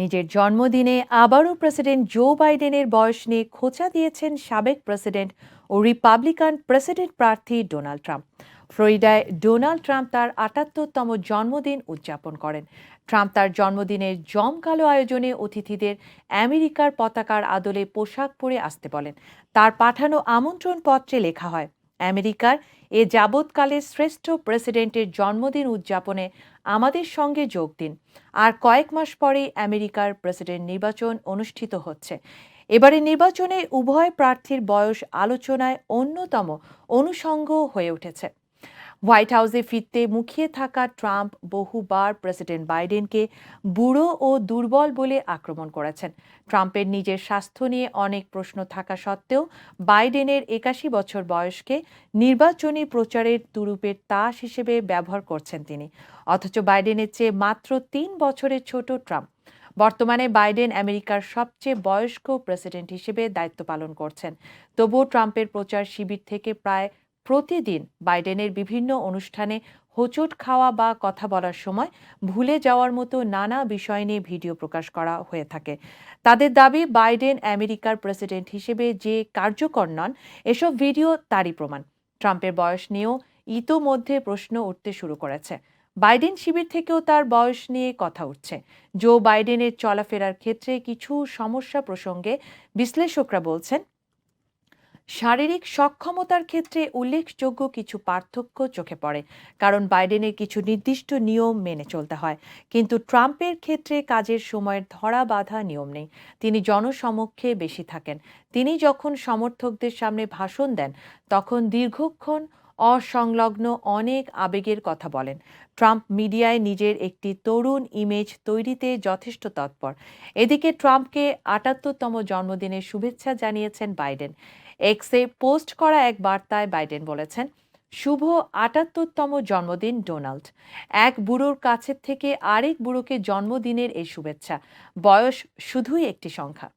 নিজের জন্মদিনে আবারও প্রেসিডেন্ট জো বাইডেনের বয়স নিয়ে খোঁচা দিয়েছেন সাবেক প্রেসিডেন্ট ও রিপাবলিকান প্রেসিডেন্ট প্রার্থী ডোনাল্ড ট্রাম্প। ফ্লোরিডায় ডোনাল্ড ট্রাম্প তার আটাত্তরতম জন্মদিন উদযাপন করেন। ট্রাম্প তার জন্মদিনের জমকালো আয়োজনে অতিথিদের আমেরিকার পতাকার আদলে পোশাক পরে আসতে বলেন। তার পাঠানো আমন্ত্রণ পত্রে লেখা হয় আমেরিকার এ যাবৎকালের শ্রেষ্ঠ প্রেসিডেন্টের জন্মদিন উদযাপনে আমাদের সঙ্গে যোগ দিন। আর কয়েক মাস পরেই আমেরিকার প্রেসিডেন্ট নির্বাচন অনুষ্ঠিত হচ্ছে। এবারে নির্বাচনে উভয় প্রার্থীর বয়স আলোচনায় অন্যতম অনুষঙ্গ হয়ে উঠেছে। হোয়াইট হাউসে ফিরতে মুখিয়ে থাকা ট্রাম্প বহুবার প্রেসিডেন্ট বাইডেনকে বুড়ো ও দুর্বল বলে আক্রমণ করেছেন। ট্রাম্পের নিজের স্বাস্থ্য নিয়ে অনেক প্রশ্ন থাকা সত্ত্বেও বাইডেনের একাশি বছর বয়সকে নির্বাচনী প্রচারের তুরুপের তাস হিসেবে ব্যবহার করছেন তিনি। অথচ বাইডেনের চেয়ে মাত্র তিন বছরের ছোট ট্রাম্প। বর্তমানে বাইডেন আমেরিকার সবচেয়ে বয়স্ক প্রেসিডেন্ট হিসেবে দায়িত্ব পালন করছেন। তবুও ট্রাম্পের প্রচার শিবির থেকে প্রায় প্রতিদিন বাইডেনের বিভিন্ন অনুষ্ঠানে হোঁচট খাওয়া বা কথা বলার সময় ভুলে যাওয়ার মতো নানা বিষয় নিয়ে ভিডিও প্রকাশ করা হয়ে থাকে। তাদের দাবি, বাইডেন আমেরিকার প্রেসিডেন্ট হিসেবে যে কার্যকর নন, এসব ভিডিও তারই প্রমাণ। ট্রাম্পের বয়স নিয়েও ইতোমধ্যে প্রশ্ন উঠতে শুরু করেছে। বাইডেন শিবির থেকেও তার বয়স নিয়ে কথা উঠছে। জো বাইডেনের চলাফেরার ক্ষেত্রে কিছু সমস্যা প্রসঙ্গে বিশ্লেষকরা বলছেন শারীরিক সক্ষমতার ক্ষেত্রে উল্লেখযোগ্য কিছু পার্থক্য চোখে পড়ে, কারণ বাইডেনের কিছু নির্দিষ্ট নিয়ম মেনে চলতে হয়। কিন্তু ট্রাম্পের ক্ষেত্রে কাজের সময়ের ধরা বাঁধা নিয়ম নেই। তিনি জনসমক্ষে বেশি থাকেন। তিনি যখন সমর্থকদের সামনে ভাষণ দেন, তখন দীর্ঘক্ষণ অসংলগ্ন অনেক আবেগের কথা বলেন। ট্রাম্প মিডিয়ায় নিজের একটি তরুণ ইমেজ তৈরিতে যথেষ্ট তৎপর। এদিকে ট্রাম্পকে আটাত্তরতম জন্মদিনের শুভেচ্ছা জানিয়েছেন বাইডেন। এক্সে পোস্ট করা এক বার্তায় বাইডেন বলেছেন, শুভ আটাত্তরতম জন্মদিন, ডোনাল্ড। এক বুড়োর কাছের থেকে আরেক বুড়োকে জন্মদিনের এই শুভেচ্ছা। বয়স শুধুই একটি সংখ্যা।